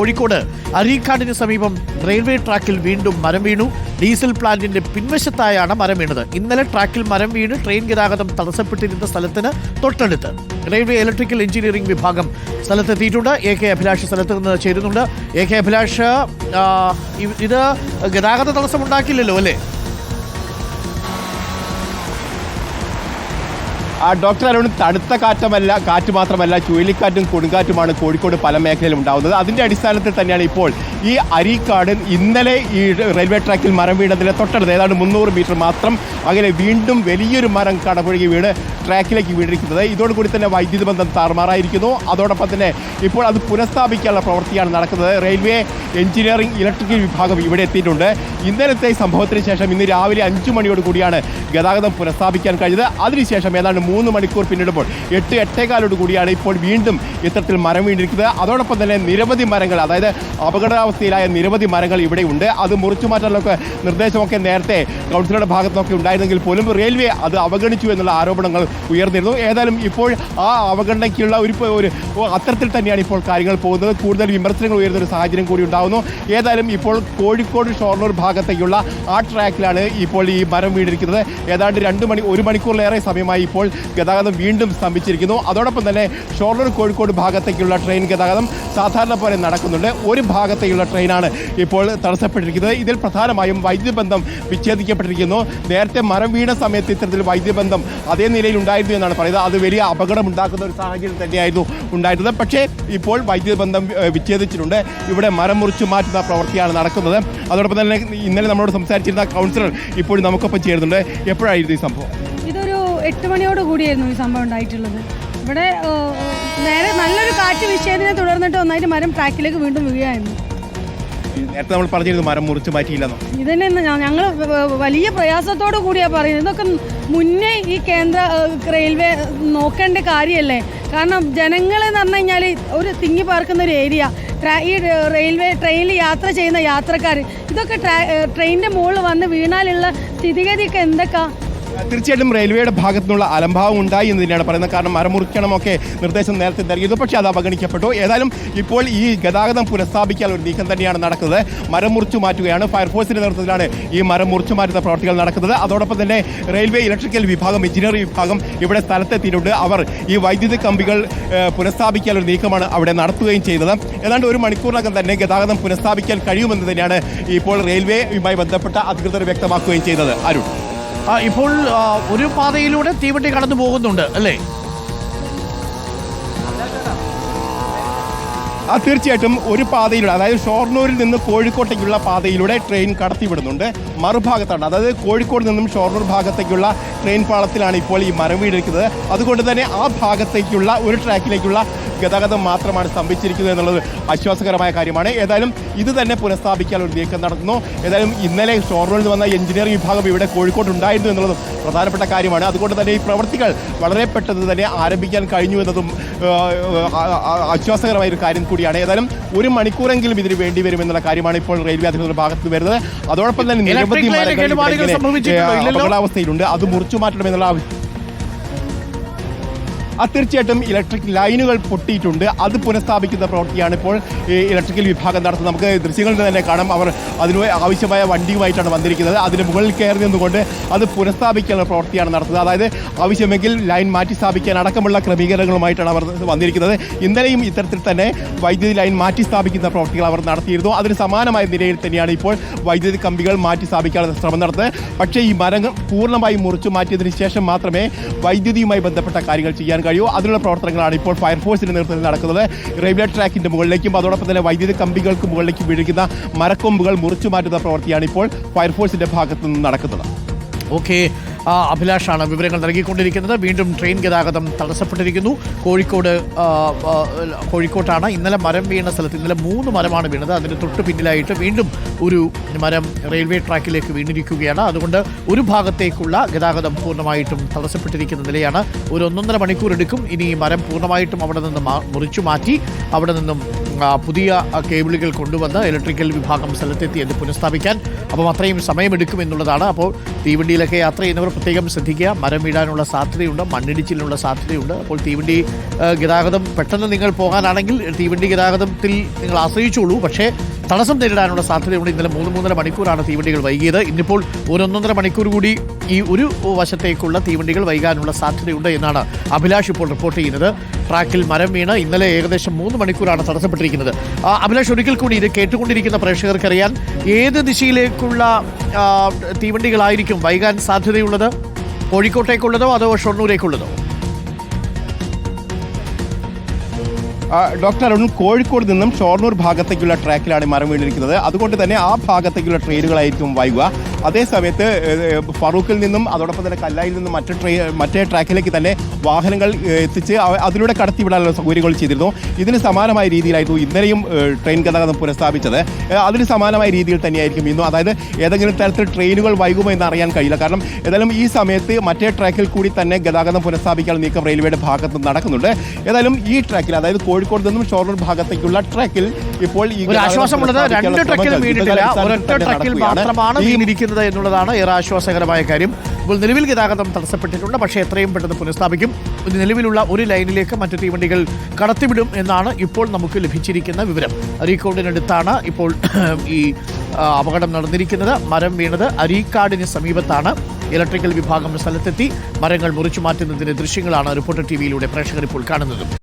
കോഴിക്കോട് അരീക്കാടിന് സമീപം റെയിൽവേ ട്രാക്കിൽ വീണ്ടും മരം വീണു. ഡീസൽ പ്ലാന്റിന്റെ പിൻവശത്തായാണ് മരം വീണത്. ഇന്നലെ ട്രാക്കിൽ മരം വീണ് ട്രെയിൻ ഗതാഗതം തടസ്സപ്പെട്ടിരുന്ന സ്ഥലത്തിന് തൊട്ടടുത്ത് റെയിൽവേ ഇലക്ട്രിക്കൽ എഞ്ചിനീയറിംഗ് വിഭാഗം സ്ഥലത്തെത്തിയിട്ടുണ്ട്. എ കെ അഭിലാഷ് സ്ഥലത്ത് നിന്ന് ചേരുന്നുണ്ട്. എ കെ അഭിലാഷ് ഇത് ഗതാഗത തടസ്സം ഉണ്ടാക്കില്ലല്ലോ അല്ലേ? ഡോക്ടർ അരുൺ തണുത്ത കാറ്റമല്ല കാറ്റ് മാത്രമല്ല ചുഴലിക്കാറ്റും കൊടുങ്കാറ്റുമാണ് കോഴിക്കോട് പല മേഖലയിലും ഉണ്ടാകുന്നത് അതിന്റെ അടിസ്ഥാനത്തിൽ തന്നെയാണ് ഇപ്പോൾ ഈ അരീക്കാട് ഇന്നലെ ഈ റെയിൽവേ ട്രാക്കിൽ മരം വീണതിന് തൊട്ടടുത്ത് ഏതാണ്ട് മുന്നൂറ് മീറ്റർ മാത്രം അകലെ വീണ്ടും വലിയൊരു മരം കടപുഴകി വീണ് ട്രാക്കിലേക്ക് വീണിരിക്കുന്നത്. ഇതോടുകൂടി തന്നെ വൈദ്യുതി ബന്ധം താറുമാറായിരിക്കുന്നു. അതോടൊപ്പം തന്നെ ഇപ്പോൾ അത് പുനഃസ്ഥാപിക്കാനുള്ള പ്രവൃത്തിയാണ് നടക്കുന്നത്. റെയിൽവേ എഞ്ചിനീയറിംഗ് ഇലക്ട്രിക്കൽ വിഭാഗം ഇവിടെ എത്തിയിട്ടുണ്ട്. ഇന്നലത്തെ സംഭവത്തിന് ശേഷം ഇന്ന് രാവിലെ അഞ്ചു മണിയോട് കൂടിയാണ് ഗതാഗതം പുനഃസ്ഥാപിക്കാൻ കഴിഞ്ഞത്. അതിനുശേഷം ഏതാണ്ട് മൂന്ന് മണിക്കൂർ പിന്നിടുമ്പോൾ എട്ട് എട്ടേകാലോട് കൂടിയാണ് ഇപ്പോൾ വീണ്ടും ഇത്തരത്തിൽ മരം വീണ്ടിരിക്കുന്നത് അതോടൊപ്പം തന്നെ നിരവധി മരങ്ങൾ അതായത് അപകടാവസ്ഥയിലായ നിരവധി മരങ്ങൾ ഇവിടെ ഉണ്ട്. അത് മുറിച്ചു മാറ്റാനുള്ള നിർദ്ദേശമൊക്കെ നേരത്തെ കൗൺസിലറുടെ ഭാഗത്തുനിന്നൊക്കെ ഉണ്ടായിരുന്നെങ്കിൽ പോലും റെയിൽവേ അത് അവഗണിച്ചു എന്നുള്ള ആരോപണങ്ങൾ ഉയർന്നിരുന്നു. ഏതായാലും ഇപ്പോൾ ആ അവഗണനയ്ക്കുള്ള ഒരു ഒരു അത്തരത്തിൽ തന്നെയാണ് ഇപ്പോൾ കാര്യങ്ങൾ പോകുന്നത്. കൂടുതൽ വിമർശനങ്ങൾ ഉയരുന്ന ഒരു സാഹചര്യം കൂടി ഉണ്ടാകുന്നു ഏതായാലും ഇപ്പോൾ കോഴിക്കോട് ഷോർണൂർ ഭാഗത്തേക്കുള്ള ആ ട്രാക്കിലാണ് ഇപ്പോൾ ഈ മരം വീണിരിക്കുന്നത്. ഏതാണ്ട് രണ്ട് മണി ഒരു മണിക്കൂറിലേറെ സമയമായി ഇപ്പോൾ ഗതാഗതം വീണ്ടും സ്തംഭിച്ചിരിക്കുന്നു. അതോടൊപ്പം തന്നെ ഷോർണൂർ കോഴിക്കോട് ഭാഗത്തേക്കുള്ള ട്രെയിൻ ഗതാഗതം സാധാരണ പോലെ നടക്കുന്നുണ്ട്. ഒരു ഭാഗത്തേക്കുള്ള ട്രെയിനാണ് ഇപ്പോൾ തടസ്സപ്പെട്ടിരിക്കുന്നത്. ഇതിൽ പ്രധാനമായും വൈദ്യുതി ബന്ധം വിച്ഛേദിക്കപ്പെട്ടിരിക്കുന്നു. നേരത്തെ മരം വീണ സമയത്ത് ഇത്തരത്തിൽ വൈദ്യുതി ബന്ധം അതേ നിലയിൽ ഉണ്ടായിരുന്നു എന്നാണ് പറയുന്നത്. അത് വലിയ അപകടം ഉണ്ടാക്കുന്ന ഒരു സാഹചര്യം തന്നെയായിരുന്നു ഉണ്ടായിരുന്നത്. പക്ഷേ ഇപ്പോൾ വൈദ്യുതി ബന്ധം വിച്ഛേദിച്ചിട്ടുണ്ട്. ഇവിടെ മരം മുറിച്ചു മാറ്റുന്ന പ്രവൃത്തിയാണ് നടക്കുന്നത്. അതോടൊപ്പം തന്നെ ഇന്നലെ നമ്മളോട് സംസാരിച്ചിരുന്ന കൗൺസിലർ ഇപ്പോഴും നമുക്കൊപ്പം ചേരുന്നുണ്ട്. എപ്പോഴായിരുന്നു ഈ സംഭവം? എട്ട് മണിയോട് കൂടിയായിരുന്നു ഈ സംഭവം ഉണ്ടായിട്ടുള്ളത്. ഇവിടെ നേരെ നല്ലൊരു കാറ്റ് വിഷയത്തിനെ തുടർന്നിട്ട് ഒന്നായിട്ട് മരം ട്രാക്കിലേക്ക് വീണ്ടും വീഴുകയായിരുന്നു. നേരത്തെ നമ്മൾ പറഞ്ഞിരുന്നു മരം മുറിച്ച് മാറ്റിയില്ലെന്നോ. ഇതന്നെ ഞങ്ങൾ വലിയ പ്രയാസത്തോടു കൂടിയാണ് പറയുന്നത്. ഇതൊക്കെ മുന്നേ ഈ കേന്ദ്ര റെയിൽവേ നോക്കേണ്ട കാര്യമല്ലേ കാരണം ജനങ്ങൾ എന്ന് പറഞ്ഞു കഴിഞ്ഞാൽ ഒരു തിങ്ങി പാർക്കുന്ന ഒരു ഏരിയ. ഈ റെയിൽവേ ട്രെയിനിൽ യാത്ര ചെയ്യുന്ന യാത്രക്കാർ ഇതൊക്കെ ട്രെയിനിന്റെ മുകളിൽ വന്ന് വീണാലുള്ള സ്ഥിതിഗതിയൊക്കെ എന്തൊക്കെയാ തീർച്ചയായിട്ടും റെയിൽവേയുടെ ഭാഗത്തു നിന്നുള്ള അലംഭാവം ഉണ്ടായി എന്ന് തന്നെയാണ് പറയുന്നത്. കാരണം മരം മുറിക്കണമൊക്കെ നിർദ്ദേശം നേരത്തെ നൽകിയത് പക്ഷേ അത് അവഗണിക്കപ്പെട്ടു. ഏതായാലും ഇപ്പോൾ ഈ ഗതാഗതം പുനഃസ്ഥാപിക്കാൻ ഒരു നീക്കം തന്നെയാണ് നടക്കുന്നത്. മരം മുറിച്ചു മാറ്റുകയാണ്. ഫയർഫോഴ്സിന്റെ നേതൃത്വത്തിലാണ് ഈ മരം മുറിച്ചു മാറ്റുന്ന പ്രവർത്തികൾ നടക്കുന്നത്. അതോടൊപ്പം തന്നെ റെയിൽവേ ഇലക്ട്രിക്കൽ വിഭാഗം എഞ്ചിനീയറിംഗ് വിഭാഗം ഇവിടെ സ്ഥലത്തെത്തിയിട്ടുണ്ട്. അവർ ഈ വൈദ്യുതി കമ്പികൾ പുനഃസ്ഥാപിക്കാൻ ഒരു നീക്കമാണ് അവിടെ നടത്തുകയും ചെയ്തത്. ഏതാണ്ട് ഒരു മണിക്കൂറിനകം തന്നെ ഗതാഗതം പുനഃസ്ഥാപിക്കാൻ കഴിയുമെന്ന് തന്നെയാണ് ഇപ്പോൾ റെയിൽവേയുമായി ബന്ധപ്പെട്ട അധികൃതർ വ്യക്തമാക്കുകയും ചെയ്തത്. അരുൺ. ഇപ്പോൾ ഒരു പാതയിലൂടെ തീവണ്ടി കടന്നു പോകുന്നുണ്ട് അല്ലേ? ആ തീർച്ചയായിട്ടും ഒരു പാതയിലൂടെ അതായത് ഷോർണൂരിൽ നിന്ന് കോഴിക്കോട്ടേക്കുള്ള പാതയിലൂടെ ട്രെയിൻ കടത്തിവിടുന്നുണ്ട്. മറുഭാഗത്താണ് അതായത് കോഴിക്കോട് നിന്നും ഷോർണൂർ ഭാഗത്തേക്കുള്ള ട്രെയിൻ പാളത്തിലാണ് ഇപ്പോൾ ഈ മരം വീടിരിക്കുന്നത് അതുകൊണ്ട് തന്നെ ആ ഭാഗത്തേക്കുള്ള ഒരു ട്രാക്കിലേക്കുള്ള ഗതാഗതം മാത്രമാണ് സ്തംഭിച്ചിരിക്കുന്നത് എന്നുള്ളത് ആശ്വാസകരമായ കാര്യമാണ്. ഏതായാലും ഇത് തന്നെ പുനഃസ്ഥാപിക്കാൻ ഒരു നീക്കം നടക്കുന്നു. ഏതായാലും ഇന്നലെ ഷോറൂമിൽ വന്ന എഞ്ചിനീയറിംഗ് വിഭാഗം ഇവിടെ കോഴിക്കോട് ഉണ്ടായിരുന്നു എന്നുള്ളതും പ്രധാനപ്പെട്ട കാര്യമാണ്. അതുകൊണ്ട് തന്നെ ഈ പ്രവൃത്തികൾ വളരെ പെട്ടെന്ന് തന്നെ ആരംഭിക്കാൻ കഴിഞ്ഞു എന്നതും ആശ്വാസകരമായ ഒരു കാര്യം കൂടിയാണ്. ഏതായാലും ഒരു മണിക്കൂറെങ്കിലും ഇതിന് വേണ്ടി വരുമെന്നുള്ള കാര്യമാണ് ഇപ്പോൾ റെയിൽവേ അധികൃതരുടെ ഭാഗത്ത് വരുന്നത്. അതോടൊപ്പം തന്നെ നിരവധി? അപകടാവസ്ഥയിലുണ്ട്. അത് മുറിച്ചു മാറ്റണമെന്നുള്ള തീർച്ചയായിട്ടും ഇലക്ട്രിക് ലൈനുകൾ പൊട്ടിയിട്ടുണ്ട്. അത് പുനഃസ്ഥാപിക്കുന്ന പ്രവൃത്തിയാണ് ഇപ്പോൾ ഇലക്ട്രിക്കൽ വിഭാഗം നടത്തുന്നത്. നമുക്ക് ദൃശ്യങ്ങളിൽ തന്നെ കാണാം. അവർ അതിന് ആവശ്യമായ വണ്ടിയുമായിട്ടാണ് വന്നിരിക്കുന്നത്. അതിന് മുകളിൽ കയറി നിന്നുകൊണ്ട് അത് പുനഃസ്ഥാപിക്കാനുള്ള പ്രവൃത്തിയാണ് നടത്തുന്നത്. അതായത് ആവശ്യമെങ്കിൽ ലൈൻ മാറ്റി സ്ഥാപിക്കാൻ അടക്കമുള്ള ക്രമീകരണങ്ങളുമായിട്ടാണ് അവർ വന്നിരിക്കുന്നത്. ഇന്നലെയും ഇത്തരത്തിൽ തന്നെ വൈദ്യുതി ലൈൻ മാറ്റി സ്ഥാപിക്കുന്ന പ്രവൃത്തികൾ അവർ നടത്തിയിരുന്നു. അതിന് സമാനമായ നിലയിൽ തന്നെയാണ് ഇപ്പോൾ വൈദ്യുതി കമ്പികൾ മാറ്റി സ്ഥാപിക്കാനുള്ള ശ്രമം നടത്തുന്നത്. പക്ഷേ ഈ മരങ്ങൾ പൂർണമായും മുറിച്ചു മാറ്റിയതിന് ശേഷം മാത്രമേ വൈദ്യുതിയുമായി ബന്ധപ്പെട്ട കാര്യങ്ങൾ ചെയ്യാൻ കഴിയൂ അതിനുള്ള പ്രവർത്തനങ്ങളാണ് ഇപ്പോൾ ഫയർഫോഴ്സിന്റെ നേതൃത്വത്തിൽ നടക്കുന്നത്. റെയിൽവേ ട്രാക്കിന്റെ മുകളിലേക്കും അതോടൊപ്പം തന്നെ വൈദ്യുതി കമ്പികൾക്ക് മുകളിലേക്കും വീഴുന്ന മരക്കൊമ്പുകൾ മുറിച്ചു മാറ്റുന്ന പ്രവൃത്തിയാണ് ഇപ്പോൾ ഫയർഫോഴ്സിന്റെ ഭാഗത്തു നിന്ന് നടക്കുന്നത്. ഓക്കെ അഭിലാഷാണ് വിവരങ്ങൾ നൽകിക്കൊണ്ടിരിക്കുന്നത്. വീണ്ടും ട്രെയിൻ ഗതാഗതം തടസ്സപ്പെട്ടിരിക്കുന്നു. കോഴിക്കോട് കോഴിക്കോട്ടാണ്. ഇന്നലെ മരം വീണ സ്ഥലത്ത് ഇന്നലെ മൂന്ന് മരമാണ് വീണത്. അതിന് തൊട്ട് പിന്നിലായിട്ട് വീണ്ടും ഒരു മരം റെയിൽവേ ട്രാക്കിലേക്ക് വീണിരിക്കുകയാണ്. അതുകൊണ്ട് ഒരു ഭാഗത്തേക്കുള്ള ഗതാഗതം പൂർണമായിട്ടും തടസ്സപ്പെട്ടിരിക്കുന്ന നിലയാണ്. ഒരു ഒന്നൊന്നര മണിക്കൂർ എടുക്കും. ഇനി മരം പൂർണമായിട്ടും അവിടെ നിന്ന് മുറിച്ചു മാറ്റി അവിടെ നിന്നും പുതിയ കേബിളുകൾ കൊണ്ടുവന്ന് ഇലക്ട്രിക്കൽ വിഭാഗം സ്ഥലത്തെത്തി അത് പുനഃസ്ഥാപിക്കാൻ. അപ്പം അത്രയും സമയമെടുക്കും എന്നുള്ളതാണ് അപ്പോൾ തീവണ്ടിയിലൊക്കെ യാത്ര ചെയ്യുന്നവർ പ്രത്യേകം ശ്രദ്ധിക്കുക. മരം വീഴാനുള്ള സാധ്യതയുണ്ട്. മണ്ണിടിച്ചിലിനുള്ള സാധ്യതയുണ്ട്. അപ്പോൾ തീവണ്ടി ഗതാഗതം പെട്ടെന്ന് നിങ്ങൾ പോകാനാണെങ്കിൽ തീവണ്ടി ഗതാഗതത്തിൽ നിങ്ങൾ ആശ്രയിച്ചോളൂ. പക്ഷേ തടസ്സം നേരിടാനുള്ള സാധ്യതയുണ്ട്. ഇന്നലെ മൂന്ന് മൂന്നര മണിക്കൂറാണ് തീവണ്ടികൾ വൈകിയത്. ഇന്നിപ്പോൾ ഒരൊന്നൊന്നര മണിക്കൂർ കൂടി ഈ ഒരു വശത്തേക്കുള്ള തീവണ്ടികൾ വൈകാനുള്ള സാധ്യതയുണ്ട് എന്നാണ് അഭിലാഷ് ഇപ്പോൾ റിപ്പോർട്ട് ചെയ്യുന്നത്. ട്രാക്കിൽ മരം വീണ് ഇന്നലെ ഏകദേശം മൂന്ന് മണിക്കൂറാണ് തടസ്സപ്പെട്ടിരിക്കുന്നത്. അഭിലാഷ് ഒരിക്കൽ കൂടി ഇത് കേട്ടുകൊണ്ടിരിക്കുന്ന പ്രേക്ഷകർക്കറിയാൻ ഏത് ദിശയിലേക്കുള്ള തീവണ്ടികളായിരിക്കും വൈകാൻ സാധ്യതയുള്ളത്? കോഴിക്കോട്ടേക്കുള്ളതോ അതോ ഷൊർണൂരേക്കുള്ളതോ? ഡോക്ടർ അരുൺ കോഴിക്കോട് നിന്നും ഷൊർണൂർ ഭാഗത്തേക്കുള്ള ട്രാക്കിലാണ് മരം വീണിരിക്കുന്നത്. അതുകൊണ്ട് തന്നെ ആ ഭാഗത്തേക്കുള്ള ട്രെയിനുകളായിരിക്കും വൈകുക. അതേ സമയത്ത് ഫറൂഖിൽ നിന്നും അതോടൊപ്പം തന്നെ കല്ലായിൽ നിന്നും മറ്റു ട്രെയിൻ മറ്റേ ട്രാക്കിലേക്ക് തന്നെ വാഹനങ്ങൾ എത്തിച്ച് അതിലൂടെ കടത്തിവിടാനുള്ള സൗകര്യങ്ങൾ ചെയ്തിരുന്നു. ഇതിന് സമാനമായ രീതിയിലായിരുന്നു ഇന്നലെയും ട്രെയിൻ ഗതാഗതം പുനഃസ്ഥാപിച്ചത്. അതിന് സമാനമായ രീതിയിൽ തന്നെയായിരിക്കും ഇന്നും. അതായത് ഏതെങ്കിലും തരത്തിൽ ട്രെയിനുകൾ വൈകുമോ എന്ന് അറിയാൻ കഴിയില്ല. കാരണം ഏതായാലും ഈ സമയത്ത് മറ്റേ ട്രാക്കിൽ കൂടി തന്നെ ഗതാഗതം പുനഃസ്ഥാപിക്കാൻ നീക്കം റെയിൽവേയുടെ ഭാഗത്ത് നടക്കുന്നുണ്ട്. ഏതായാലും ഈ ട്രാക്കിൽ അതായത് കോഴിക്കോട് നിന്നും ഷൊർണൂർ ഭാഗത്തേക്കുള്ള ട്രാക്കിൽ ഇപ്പോൾ ഈ ആശ്വാസമുള്ളത് രണ്ട് ട്രക്കിൽ വീണിട്ടില്ല. ഒരൊറ്റ ട്രക്കിൽ മാത്രമാണ് ഈ വീണിരിക്കുന്നത് എന്നുള്ളതാണ് ഏറെ ആശ്വാസകരമായ കാര്യം. ഇപ്പോൾ നിലവിൽ ഗതാഗതം തടസ്സപ്പെട്ടിട്ടുണ്ട്. പക്ഷേ എത്രയും പെട്ടെന്ന് പുനഃസ്ഥാപിക്കും. നിലവിലുള്ള ഒരു ലൈനിലേക്ക് മറ്റു തീവണ്ടികൾ കടത്തിവിടും എന്നാണ് ഇപ്പോൾ നമുക്ക് ലഭിച്ചിരിക്കുന്ന വിവരം. അരീക്കോടിനടുത്താണ് ഇപ്പോൾ ഈ അപകടം നടന്നിരിക്കുന്നത്. മരം വീണത് അരീക്കാടിന് സമീപത്താണ്. ഇലക്ട്രിക്കൽ വിഭാഗം സ്ഥലത്തെത്തി മരങ്ങൾ മുറിച്ചു മാറ്റുന്നതിന്റെ ദൃശ്യങ്ങളാണ് റിപ്പോർട്ടർ ടി വിയിലൂടെ പ്രേക്ഷകർ ഇപ്പോൾ കാണുന്നത്.